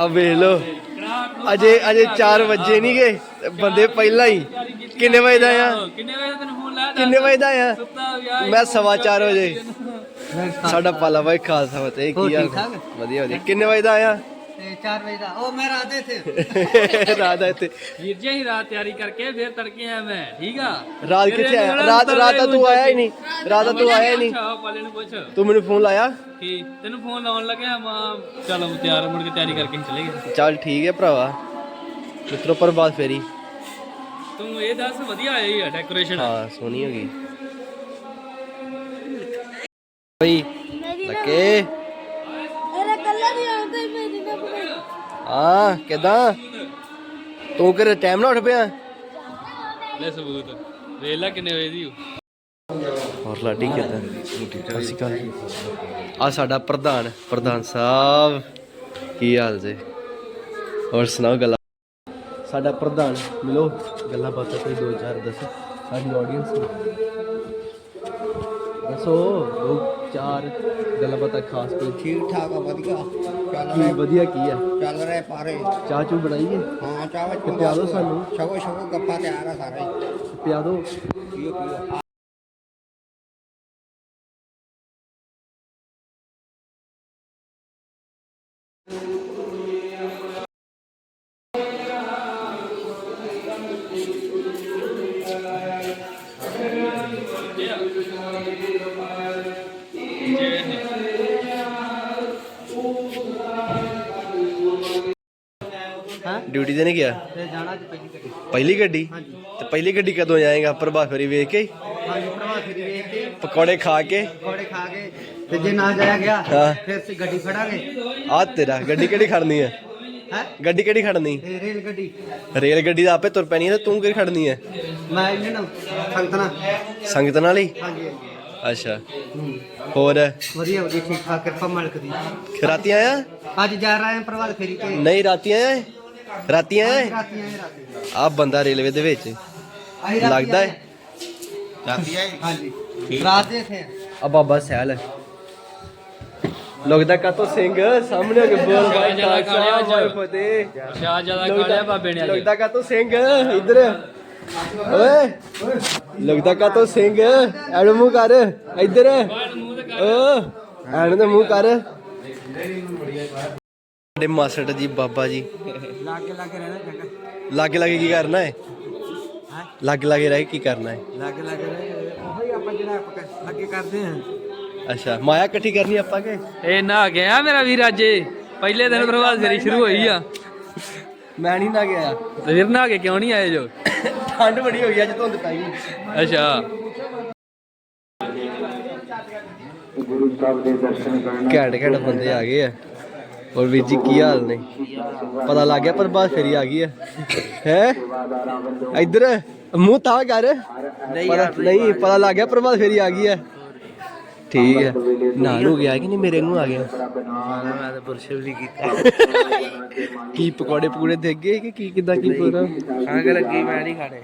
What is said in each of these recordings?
ਆ ਵੇਖ ਲੋ ਅਜੇ ਅਜੇ 4 ਵਜੇ ਨਹੀਂ ਗਏ ਬੰਦੇ ਪਹਿਲਾਂ ਹੀ। ਕਿੰਨੇ ਵਜੇ ਦਾ ਆ? ਕਿੰਨੇ ਵਜੇ ਤੈਨੂੰ ਫੋਨ ਲਾਇਆ? ਕਿੰਨੇ ਵਜੇ ਦਾ ਆ? ਮੈਂ ਸਵਾ 4 ਵਜੇ। ਸਾਡਾ ਪਾਲਾ ਬਾਈ ਖਾਲਸਾ ਹੋਰ ਕੀ ਠਾਕ? ਵਧੀਆ ਵਧੀਆ। ਕਿੰਨੇ ਵਜੇ ਦਾ ਆਇਆ ਤੇ 4 ਵਜੇ ਦਾ। ਉਹ ਮੈਂ ਰਾਤ ਦੇ ਇੱਥੇ। ਰਾਤ ਦਾ ਇੱਥੇ। ਵੀਰ ਜੀ ਅਸੀਂ ਰਾਤ ਤਿਆਰੀ ਕਰਕੇ ਫਿਰ ਤੜਕੇ ਆਇਆ ਮੈਂ ਠੀਕ ਆ? ਰਾਤ ਫਿਰ ਕਿੱਥੇ ਆਇਆ? ਇਹਨੂੰ ਰਾਤ ਨਾ ਰਾਤ ਤਾਂ ਤੂੰ ਆਇਆ ਹੀ ਨਹੀਂ। ਰਾਤ ਤਾਂ ਤੂੰ ਆਇਆ ਹੀ ਨਹੀਂ। ਅੱਛਾ ਪਾਲੇ ਨੂੰ ਪੁੱਛ। ਤੂੰ ਮੈਨੂੰ ਫੋਨ ਲਾਇਆ? ਕੀ? ਤੈਨੂੰ ਫੋਨ ਲਾਉਣ ਲੱਗਿਆ ਮਾਂ ਚਲ ਤਿਆਰ ਮੁੜ ਕੇ ਤਿਆਰੀ ਕਰਕੇ ਅਸੀਂ ਚਲੇ ਗਏ। ਚੱਲ ਠੀਕ ਹੈ ਭਰਾਵਾ। ਮਿੱਤਰੋ ਪ੍ਰਭਾਤ ਫੇਰੀ। ਤੂੰ ਇਹ ਦੱਸ ਵਧੀਆ ਆਈ ਆ ਡੈਕੋਰੇਸ਼ਨ ਹਾਂ ਸੋਹਣੀ ਹੋ ਗਈ। ਬਈ ਲੱਕੇ ਹਾਂ ਕਿਦਾਂ? ਤੂੰ ਕਿਹੜੇ ਟਾਈਮ ਨਾਲ ਉੱਠ ਪਿਆ? ਲੈ ਸਬੂਤ। ਵੇਖ ਲੈ ਕਿੰਨੇ ਵਜੇ ਦੀ ਹੋਰ ਲਾਡੀ ਕਿਦਾਂ ਸ਼੍ਰੀ ਅਕਾਲ ਆ ਸਾਡਾ ਪ੍ਰਧਾਨ ਪ੍ਰਧਾਨ ਸਾਹਿਬ ਕੀ ਹਾਲ ਜੇ? ਹੋਰ ਸੁਣਾਓ ਗੱਲਾਂ? ਸਾਡਾ ਪ੍ਰਧਾਨ ਮਿਲੋ ਗੱਲਾਂ ਬਾਤਾਂ ਕੋਈ ਦੋ ਚਾਰ ਦੱਸੋ। ਸਾਡੀ ਆਡੀਅנס ਦੱਸੋ ਦੋ ਚਾਰ ਗੱਲਾਂ ਬਾਤਾਂ ਖਾਸ ਕੋਈ? ਠੀਕ ਠਾਕ ਆ ਵਧੀਆ। ਚੱਲ ਕੀ ਵਧੀਆ ਕੀ ਆ? ਚੱਲ ਰਹੇ ਪਾਰੇ ਚਾਹ ਚੂ ਬਣਾਈਏ ਹਾਂ? ਚਾਹ ਤੇ ਪਿਆ ਦਿਓ ਸਾਨੂੰ। ਛਕੋ ਛਕੋ ਗੱਪਾ ਤਿਆਰ ਆ ਸਾਰਾ। ਪਿਆ ਦੋ। ਪੀਓ ਪੀਓ ਡਿਊਟੀ ਤੇ ਨਹੀਂ ਗਿਆ? ਤੇ ਜਾਣਾ ਅੱਜ ਪਹਿਲੀ ਗੱਡੀ? ਪਹਿਲੀ ਗੱਡੀ ਤੇ ਪਹਿਲੀ ਗੱਡੀ ਕਦੋਂ ਜਾਏਗਾ? ਪ੍ਰਭਾਤ ਫੇਰੀ ਵੇਖ ਕੇ ਹਾਂਜੀ ਪ੍ਰਭਾਤ ਫੇਰੀ ਵੇਖ ਕੇ ਪਕੌੜੇ ਖਾ ਕੇ? ਪਕੌੜੇ ਖਾ ਕੇ ਤੇ ਜੇ ਨਾ ਜਾਇਆ ਗਿਆ ਹਾਂ। ਫਿਰ ਅਸੀਂ ਗੱਡੀ ਫੜਾਂਗੇ। ਆ ਤੇਰਾ ਗੱਡੀ ਕਿਹੜੀ ਖੜਨੀ ਹੈ ਹੈ? ਗੱਡੀ ਕਿਹੜੀ ਖੜਨੀ? ਤੇ ਰੇਲ ਗੱਡੀ। ਰੇਲ ਗੱਡੀ ਦਾ ਆਪੇ ਤੁਰ ਪੈਣੀ ਹੈ ਤੇ ਤੂੰ ਕਿਹੜੀ ਖੜਨੀ ਹੈ ਮੈਂ ਇਹਨਾਂ ਨੂੰ ਸੰਗਤਨਾ ਸੰਗਤ ਨਾਲ ਹੀ? ਹਾਂਜੀ ਹਾਂਜੀ। ਅੱਛਾ। ਹੂੰ। ਹੋਰ? ਵਧੀਆ ਵਧੀਆ ਠੀਕ ਠਾਕ ਕਿਰਪਾ ਮਾਲਕ ਦੀ। ਰਾਤੀ ਆਇਆ? ਅੱਜ ਜਾ ਰਹੇ ਹਾਂ ਪ੍ਰਭਾਤ ਫੇਰੀ ਤੇ। ਨਹੀਂ ਰਾਤੀ ਆਇਆ ਹੈ? ਰਾਤੀ ਆਇਆ ਹੈ? ਰਾਤੀ ਆ ਬੰਦਾ ਰੇਲਵੇ ਦੇ ਵਿੱਚ। ਰਾਤੀ ਲੱਗਦਾ ਹੈ। ਰਾਤੀ ਆਏ ਹਾਂਜੀ। ਰਾਤ ਦੇ ਥੇ ਆ। ਬਾਬਾ ਸਹਿਲ ਲੱਗਦਾ ਕਾਤੋਂ ਸਿੰਘ ਸਾਹਮਣੇ ਹੋ ਕੇ ਬੋਲ ਭਾਈ ਜ਼ਿਆਦਾ ਖਾ ਲਿਆ ਖਾਲਸਾ ਅੱਜ। ਵਾਹਿ ਫਤਿਹ ਸ਼ਾਹ ਜ਼ਿਆਦਾ ਖਾ ਲਿਆ ਬਾਬੇ ਨੇ ਅੱਜ। ਲੱਗਦਾ ਕਾਤੋਂ ਸਿੰਘ ਇੱਧਰ। ਓਏ। ਲੱਗਦਾ ਕਾਤੋਂ ਸਿੰਘ ਐਨੂੰ ਮੂੰਹ ਕਰ ਇੱਧਰ। ਓ ਐਨੂੰ ਤੇ ਮੂੰਹ ਕਰ। ਸਾਡੇ ਮਾਸਟਰ ਜੀ ਬਾਬਾ ਜੀ। ਲਾਗੇ ਲਾਗੇ ਰਹਿਣਾ ਚੰਗਾ। ਲਾਗੇ ਲਾਗੇ ਕੀ ਕਰਨਾ ਹੈ? ਹਾਂ? ਲਾਗੇ ਲਾਗੇ ਰਹਿ ਕੇ ਕੀ ਕਰਨਾ ਹੈ? ਲਾਗੇ ਲਾਗੇ ਰਹਿ ਉਹੀ ਆਪਾਂ ਜਿਹੜਾ ਆਪਾਂ ਅੱਗੇ ਕਰਦੇ ਹਾਂ। ਅੱਛਾ ਮਾਇਆ ਇਕੱਠੀ ਕਰਨੀ ਆਪਾਂ ਕੇ? ਇਹ ਨਾ ਗਿਆ ਮੇਰਾ ਵੀਰ ਅੱਜ। ਇਹ। ਪਹਿਲੇ ਦਿਨ ਪ੍ਰਭਾਤ ਫੇਰੀ ਸ਼ੁਰੂ ਹੋਈ ਆ। ਮੈਂ ਨਹੀਂ ਨਾ ਗਿਆ। ਤੇ ਫਿਰ ਨਾ ਕੇ ਕਿਉਂ ਨਹੀਂ ਆਏ ਜੋ? ਠੰਡ ਬੜੀ ਹੋ ਗਈ ਅੱਜ ਧੁੰਦ ਪੈ ਗਈ। ਅੱਛਾ। ਘੈਂਟ ਘੈਂਟ ਬੰਦੇ ਆ ਗਏ ਆ। ਹੋਰ ਵੀਰ ਜੀ ਕੀ ਹਾਲ ਨੇ? ਪਤਾ ਲੱਗ ਗਿਆ ਪਰ ਬਾਅਦ ਫੇਰੀ ਆ ਗਈ ਹੈ ਹੈ? ਇੱਧਰ ਮੂੰਹ ਤਾਂ ਕਰ। ਨਹੀਂ ਪਤਾ ਲੱਗ ਗਿਆ ਪਰ ਬਾਅਦ ਫੇਰੀ ਆ ਗਈ ਹੈ ਠੀਕ ਹੈ ਨਾ ਨੂੰ ਗਿਆ ਕਿ ਨਹੀਂ ਮੇਰੇ ਨੂੰ ਆ ਗਿਆ? ਮੈਂ ਤਾਂ ਪੁਰਸ਼ ਵੀ ਕੀਤਾ। ਕੀ ਪਕੌੜੇ ਪਕੂੜੇ ਦੇ ਗਏ ਕਿ ਕੀ ਕਿਦਾਂ ਕੀ ਪੂਰਾ ਖਾਂਗ ਲੱਗੀ ਮੈਂ ਨਹੀਂ ਖਾਣੇ।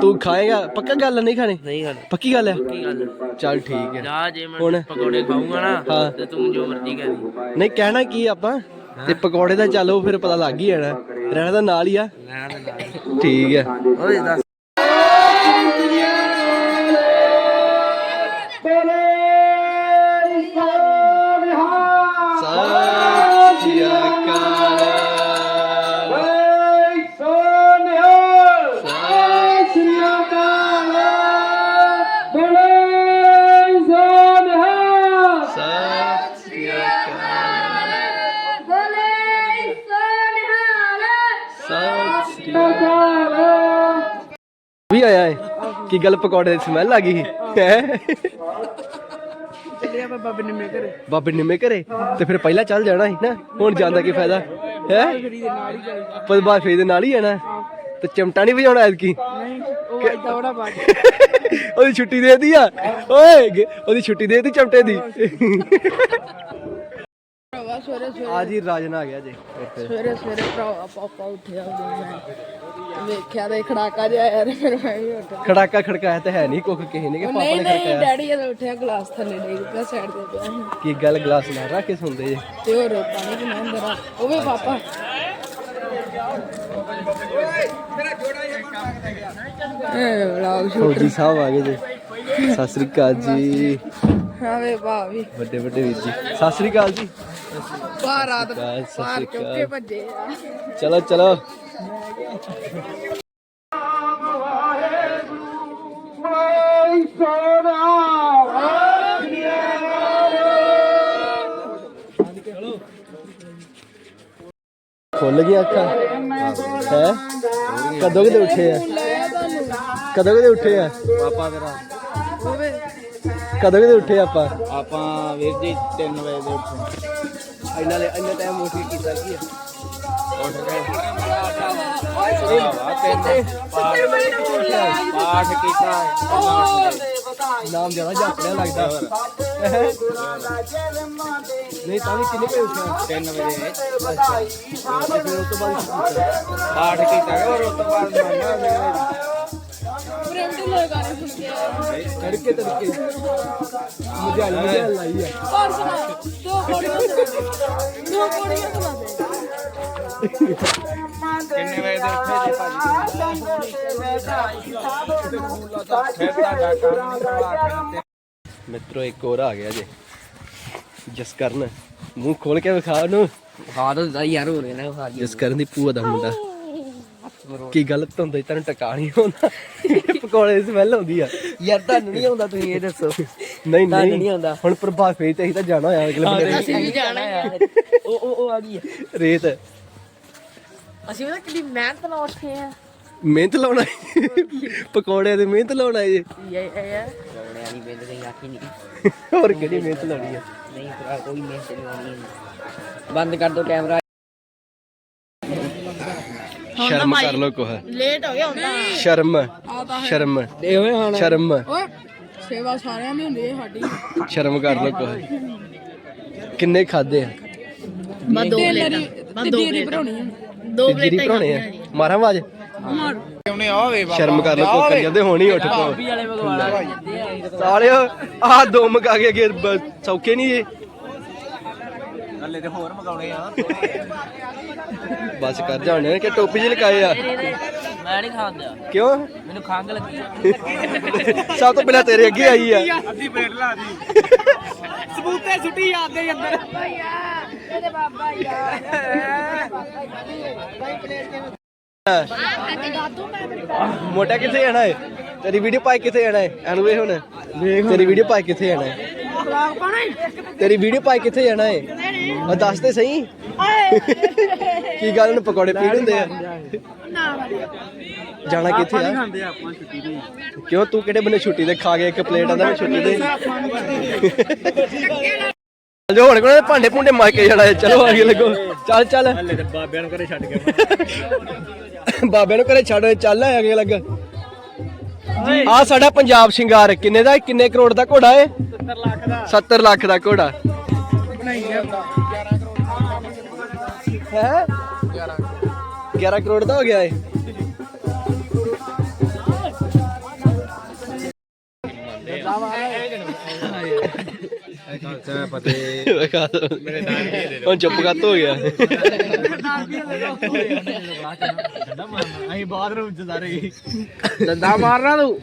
ਤੂੰ ਖਾਏਗਾ? ਪੱਕਾ ਗੱਲ ਨਹੀਂ ਖਾਣੇ? ਨਹੀਂ ਖਾਣੇ। ਪੱਕੀ ਗੱਲ ਹੈ ਕੀ ਗੱਲ ਚੱਲ ਠੀਕ ਹੈ ਜਾ ਜੇ ਮੈਂ ਪਕੌੜੇ ਖਾਊਂਗਾ ਨਾ ਹਾਂ। ਤੇ ਤੂੰ ਜੋ ਮਰਜ਼ੀ ਕਹਿ ਦੀ। ਨਹੀਂ ਕਹਿਣਾ ਕੀ ਆਪਾਂ? ਤੇ ਪਕੌੜੇ ਦਾ ਚੱਲੋ ਫਿਰ ਪਤਾ ਲੱਗ ਹੀ ਜਾਣਾ। ਰਹਿਣਾ ਤਾਂ ਨਾਲ ਹੀ ਆ। ਲੈਣਾ ਤੇ ਨਾਲ ਠੀਕ ਹੈ ਓਏ ਦੱਸ ਵੀ ਆਇਆ ਹੈ ਕੀ ਗੱਲ ਪਕੌੜੇ ਦੀ ਸਮੈਲ ਆ ਗਈ? ਹੈ? ਬਾਬੇ ਘਰੇ। ਬਾਬੇ ਨਿੰਮੇ ਘਰੇ? ਤੇ ਫਿਰ ਪਹਿਲਾਂ ਚੱਲ ਜਾਣਾ ਸੀ ਨਾ? ਹੁਣ ਜਾਂਦਾ ਕੀ ਫਾਇਦਾ? ਹੈ? ਪਰ ਬਾਅਦ ਫੇਰ ਦੇ ਨਾਲ ਹੀ ਜਾਣਾ। ਤੇ ਚਮਟਾ ਨਹੀਂ ਵਜਾਉਣਾ ਐਤਕੀ? ਨਹੀਂ ਉਹ ਉਹਦੀ ਛੁੱਟੀ ਦੇ ਦਿੱਤੀ ਆ? ਓਏ ਉਹਦੀ ਛੁੱਟੀ ਦੇ ਦਿੱਤੀ ਚਮਟੇ ਦੀ? ਭਰਾਵਾ ਸਵੇਰੇ ਸਵੇਰੇ ਆ ਜੀ ਰਾਜਨ ਆ ਗਿਆ ਜੀ ਇੱਥੇ। ਸਵੇਰੇ ਸਵੇਰੇ ਭਰਾਵਾ ਪਾਪਾ ਉੱਠਿਆ ਉਦੋਂ ਮੈਂ। ਵੇਖਿਆ ਤੇ ਖੜਾਕਾ ਜਿਹਾ ਆਇਆ ਤੇ ਫਿਰ ਮੈਂ ਵੀ ਉੱਠ ਖੜਾਕਾ ਖੜਕਾਇਆ ਤਾਂ ਹੈ ਨਹੀਂ ਕੁੱਖ ਕਿਸੇ ਨੇ ਕਿ ਪਾਪਾ ਨਹੀਂ ਨੇ ਨਹੀਂ ਖੜਕਾਇਆ ਡੈਡੀ ਜਦੋਂ ਉੱਠਿਆ ਗਲਾਸ ਥੱਲੇ ਡੇਗ ਪਿਆ ਸਾਈਡ ਤੇ ਪਿਆ ਸੀ। ਕੀ ਗੱਲ ਗਲਾਸ ਨਾਲ ਰੱਖ ਕੇ ਸੁਣਦੇ ਜੇ? ਤੇ ਹੋਰ ਪਾਣੀ ਕਿ ਅੰਦਰ ਆ ਉਹ ਵੀ ਪਾਪਾ। ਇਹ ਵਲੌਗ ਸ਼ੂਟ। ਫੌਜੀ ਸਾਹਿਬ ਆ ਗਏ ਜੀ। ਸਤਿ ਸ੍ਰੀ ਅਕਾਲ ਜੀ। ਆਵੇ ਭਾਵੀ ਵੱਡੇ ਵੱਡੇ ਵੀਰ ਜੀ। ਸਤਿ ਸ੍ਰੀ ਅਕਾਲ ਜੀ। ਬਾਹਰ ਸਤਿ ਬਾਹਰ ਅਕਾਲ। ਭੱਜੇ ਆ। ਚਲੋ ਚਲੋ। ਖੁੱਲ ਗਿਆ ਅੱਖਾਂ? ਹੈ? ਕਦੋਂ ਕਿਤੇ ਉੱਠੇ ਆ? ਕਦੋਂ ਕਿਤੇ ਉੱਠੇ ਆ? ਪਾਪਾ ਤੇਰਾ ਕਦੋਂ ਕਿਤੇ ਉੱਠੇ ਆਪਾਂ? ਆਪਾਂ ਵੀਰ ਜੀ 3 ਵਜੇ ਦੇ ਉੱਠੇ। ਇੰਨਾ ਲੈ ਇੰਨਾ ਟਾਈਮ ਕੇ ਕੀਤਾ ਕੀ ਆ ਉੱਠ ਗਏ ਵਾਹ ਕਹਿੰਦੇ ਪਾਠ ਕੀਤਾ ਨਾਮ ਜ਼ਿਆਦਾ ਜਪੜਿਆ ਲੱਗਦਾ ਨਹੀਂ ਤਾਂ ਵੀ ਕਿੰਨੇ ਵਜੇ ਉੱਠਿਆ? 3 ਵਜੇ। ਤੇ ਫਿਰ ਉਸ ਤੋਂ ਬਾਅਦ? ਪਾਠ ਕੀਤਾ? ਔਰ ਉਸ ਤੋਂ ਬਾਅਦ ਮੰਨਿਆ ਪ੍ਰਿੰਟ ਲਗਾਣੇ ਸੁਣ ਕੇ। ਤੜਕੇ ਤੜਕੇ। ਮੁਝੇ ਲਾਈ ਆ। ਹੋਰ ਸੁਣਾ ਦੋ ਕਿੰਨੇ ਵਜੇ ਦੇ ਉੱਠੇ ਜੀ ਭਾਜੀ ਮਿੱਤਰੋ ਇੱਕ ਹੋਰ ਆ ਗਿਆ ਜੇ। ਜਸਕਰਨ ਮੂੰਹ ਖੋਲ ਕੇ ਵਿਖਾ ਉਹਨੂੰ। ਖਾ ਦੋ ਯਾਰ ਹੋ ਰਿਹਾ ਨਾ ਖਾ ਜਸਕਰਨ ਦੀ ਭੂਆ ਦਾ ਮੁੰਡਾ। ਕੀ ਗਲਤ ਹੁੰਦਾ ਤੈਨੂੰ ਟਕਾ ਨਹੀਂ ਆਉਂਦਾ? ਪਕੌੜੇ ਦੀ ਸਮੈਲ ਆਉਂਦੀ ਆ। ਯਾਰ ਤੁਹਾਨੂੰ ਨਹੀਂ ਆਉਂਦਾ ਤੁਸੀਂ ਇਹ ਦੱਸੋ। ਨਹੀਂ ਨਹੀਂ। ਨਹੀਂ ਆਉਂਦਾ। ਹੁਣ ਪ੍ਰਭਾਤ ਫੇਰੀ ਤੇ ਅਸੀਂ ਤਾਂ ਜਾਣਾ ਹੋਇਆ ਅਗਲੇ ਬੰਦੇ ਅਸੀਂ ਵੀ ਜਾਣਾ ਯਾਰ ਉਹ ਉਹ ਉਹ ਆ ਗਈ ਹੈ ਰੇਤ। ਅਸੀਂ ਉਹਦਾ ਕਿੰਨੀ ਮਿਹਨਤ ਨਾਲ ਉੱਠੇ ਆ। ਮਿਹਨਤ ਲਾਉਣਾ ਪਕੌੜੇ ਦੀ ਮਿਹਨਤ ਲਾਉਣਾ ਜੀ। ਯਾ ਯਾ ਗਾਉਣੇ ਵਾਲੀ ਬਿੰਦ ਨਹੀਂ ਆਖੀ ਨਹੀਂ ਹੋਰ ਕਿਹੜੀ ਮਿਹਨਤ ਲਾਉਣੀ ਆ? ਨਹੀਂ ਭਰਾ ਕੋਈ ਮਿਹਨਤ ਨਹੀਂ ਆਉਣੀ ਬੰਦ ਕਰ ਦੋ ਕੈਮਰਾ। ਸ਼ਰਮ ਕਰ ਲੋ ਕੋਹ ਲੇਟ ਹੋ ਗਿਆ ਹੁੰਦਾ ਸ਼ਰਮ। ਤਾਂ ਸ਼ਰਮ। ਦੇ ਓਏ ਹੁਣ। ਸ਼ਰਮ। ਓਏ ਸੇਵਾ ਸਾਰਿਆਂ ਦੀ ਹੁੰਦੀ ਹੈ ਸਾਡੀ। ਸ਼ਰਮ ਕਰ ਲੋ ਕੋਹ ਕਿੰਨੇ ਖਾਦੇ ਆ? ਮੈਂ ਦੋ ਪਲੇਟਾਂ। ਮੈਂ ਦੋ ਪਲੇਟਾਂ। ਦੋ ਜਿਹੜੀ ਭਰਾਉਣੇ ਆ? ਮਾਰਾਂ ਆਵਾਜ਼? ਉਹਨੇ ਆ ਵੇ ਸ਼ਰਮ ਕਰ ਲੋ ਕੋ ਕਰੀ ਜਾਂਦੇ ਹੁਣ ਹੀ ਉੱਠ ਮਗਵਾਲਾ ਸਾਲਿਓ ਆਹ ਦੋ ਮਕਾ ਕੇ ਅੱਗੇ ਸੌਖੇ ਨਹੀਂ ਇਹ। ਹੱਲੇ ਤੇ ਹੋਰ ਮਗਾਉਣੇ ਆ। ਬਸ ਕਰ ਜਾਣੇ ਕਿ ਟੋਪੀ ਜਿਹੀ ਲਗਾਏ ਆ। ਮੈਂ ਨਹੀਂ ਖਾਂਦਾ। ਕਿਉਂ? ਮੈਨੂੰ ਖੰਗ ਲੱਗੀ। ਸਭ ਤੋਂ ਪਹਿਲਾਂ ਤੇਰੇ ਅੱਗੇ ਆਈ ਆ। ਅੱਧੀ ਪਲੇਟ ਲਾ ਦੀ। ਸਬੂਤੇ ਸੁੱਟੀ ਜਾਂਦੇ ਅੰਦਰ। ਇਹਦੇ ਬਾਬਾ ਯਾਰ। ਮੋਟਾ ਕਿੱਥੇ ਜਾਣਾ ਏ? ਤੇਰੀ ਵੀਡੀਓ ਪਾਈ ਕਿੱਥੇ ਜਾਣਾ ਏ? ਐਨੂੰ ਵੇ ਹੁਣ। ਤੇਰੀ ਵੀਡੀਓ ਪਾਈ ਕਿੱਥੇ ਜਾਣਾ ਏ? ਤੇਰੀ ਵੀਡੀਓ ਪਾਈ ਕਿੱਥੇ ਜਾਣਾ ਏ? ਉਹ ਦੱਸ ਤੇ ਸਹੀ। ਕੀ ਗੱਲ ਨੂੰ ਪਕੌੜੇ ਪੀੜ ਹੁੰਦੇ ਆ? ਜਾਣਾ ਕਿੱਥੇ ਆ? ਖਾਂਦੇ ਆਪਾਂ ਛੁੱਟੀ ਦੀ ਕਿਉਂ ਤੂੰ ਕਿਹੜੇ ਬੰਨੇ ਛੁੱਟੀ ਦੇ ਖਾ ਕੇ ਇੱਕ ਪਲੇਟ ਆਂਦਾ ਮੈਂ ਛੁੱਟੀ ਦੇ ਜੋ ਹੁਣ ਕੋਲ ਭਾਂਡੇ ਭੁੰਡੇ ਮਾਰ ਕੇ ਜਾਣਾ ਚਲੋ ਆਗੇ ਲੱਗੋ। ਚੱਲ ਚੱਲ। ਹੱਲੇ ਤੇ ਬਾਬਿਆਂ ਨੂੰ ਘਰੇ ਛੱਡ ਕੇ ਬਾਬਿਆਂ ਨੂੰ ਘਰੇ ਛੱਡ ਚੱਲ ਆਗੇ ਲੱਗ। ਆ ਸਾਡਾ ਪੰਜਾਬ ਸ਼ਿੰਗਾਰ ਕਿੰਨੇ ਦਾ? ਕਿੰਨੇ ਕਰੋੜ ਦਾ ਘੋੜਾ ਏ? 70 ਲੱਖ ਦਾ। 70 ਲੱਖ ਦਾ ਘੋੜਾ। ਹੈ? 11 ਕਰੋੜ। ਦਾ ਹੋ ਗਿਆ ਏ। ਹੁਣ ਚੁੱਪ ਕੱਤ ਹੋ ਗਿਆ। ਅਸੀਂ ਬਾਥਰੂਮ ਚ ਸਾਰੇ। ਦੰਦਾ ਮਾਰਨਾ ਤੂੰ?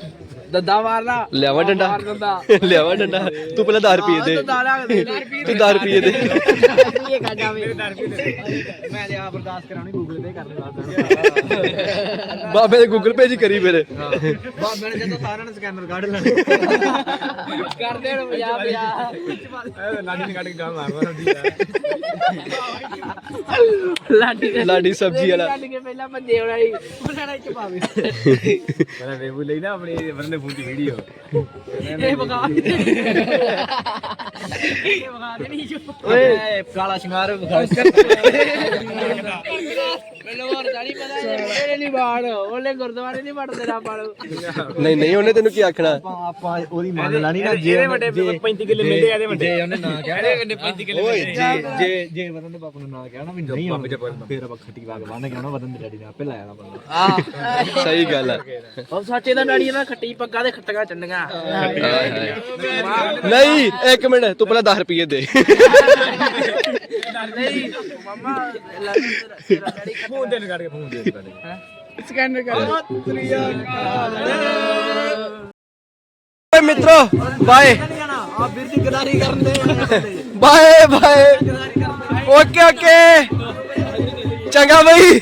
ਦੰਦਾ ਮਾਰਨਾ ਲਿਆਵਾ ਡੰਡਾ। ਮਾਰ ਦਿੰਦਾ। ਲਿਆਵਾ ਡੰਡਾ। ਤੂੰ ਪਹਿਲਾਂ 10 ਰੁਪਏ ਦੇ। ਤੂੰ 10 ਰੁਪਏ ਦੇ। ਇਹ ਕਾ ਜਾਵੇ ਮੈਂ ਤੇ ਆਪ ਅਰਦਾਸ ਕਰਾਉਣੀ ਗੂਗਲ ਪੇ ਕਰ ਲੈਣਾ ਬਾਬੇ ਦੇ ਗੂਗਲ ਪੇ ਜੀ ਕਰੀ ਫਿਰ। ਬਾਬੇ ਨੇ ਜਦੋਂ ਸਾਰਿਆਂ ਨੇ ਸਕੈਨਰ ਕੱਢ ਲੈਣੇ। ਕਰ ਦੇਣ 50 50 ਲਾਡੀ ਨੇ ਕੱਢ ਕੇ ਗਾਂ ਮਾਰਵਾ ਲਾਡੀ ਲਾਡੀ ਸਬਜ਼ੀ ਵਾਲਾ ਪਹਿਲਾਂ ਹੋਣਾ ਹੀ ਉਹਨਾਂ ਚ ਪਾਵੇ ਮੈਂ ਵੇਬੂ ਲਈ ਨਾ ਆਪਣੀ ਬੰਦੇ ਫੋਨ ਦੀ ਵੀਡੀਓ ਇਹ ਬਗਾ ਇਹ ਬਗਾ ਦੇਣੀ ਜੋ। ਓਏ। ਕਾਲਾ ਸ਼ਿੰਗਾਰ ਬਗਾ ਨਹੀਂ ਬਾੜ ਉਹਲੇ ਗੁਰਦੁਆਰੇ ਨਹੀਂ ਉਹਨੇ ਤੈਨੂੰ ਕੀ ਆਖਣਾ? ਆਪਾਂ ਉਹਦੀ ਮੰਨ ਲੈਣੀ ਨਾ ਜੇ ਇਹਦੇ ਵੱਡੇ 35 ਕਿੱਲੇ ਮਿਲਦੇ ਆ ਇਹਦੇ ਵੱਡੇ। ਜੇ ਉਹਨੇ ਨਾ ਕਿਹਾ ਇਹਦੇ ਵੱਡੇ 35 ਕਿੱਲੇ ਓਏ ਜੇ ਜੇ ਜੇ ਵਰਨ ਦੇ ਬਾਪੂ ਨੂੰ ਨਾ ਕਿਹਾ ਨਾ ਵੀ ਨਹੀਂ ਆਉਣਾ ਫਿਰ ਆਪਾਂ ਖੱਟੀ ਕੇ ਬੰਨ ਕੇ ਆਉਣਾ ਵਰਨ ਦੇ ਡੈਡੀ ਨੇ ਆਪੇ ਲਾਇਆ ਨਾ ਬੰਦਾ ਸਹੀ ਗੱਲ ਆ। ਉਹ ਸੱਚੇ ਦਾ ਡੈਡੀ ਨਾ ਖੱਟੀ ਪੱਗਾ ਤੇ ਖੱਟੀਆਂ ਚੰਡੀਆਂ। ਨਹੀਂ ਇੱਕ ਮਿੰਟ ਤੂੰ ਪਹਿਲਾਂ 10 ਰੁਪਏ ਦੇ। ਨਹੀਂ ਮਮਾ ਤੇਰਾ ਡੈਡੀ ਫੋਨ ਦੇ ਕੱਢ ਕੇ ਫੋਨ ਦੇ ਕੱਢ ਸਕੈਨਰ ਕਰ ਓਏ ਮਿੱਤਰੋ, ਬਾਏ। ਆ ਵੀਰ ਜੀ ਗਦਾਰੀ ਕਰਨ ਦੇ ਬਾਏ ਬਾਏ। Okay okay. ਚੰਗਾ ਬਈ।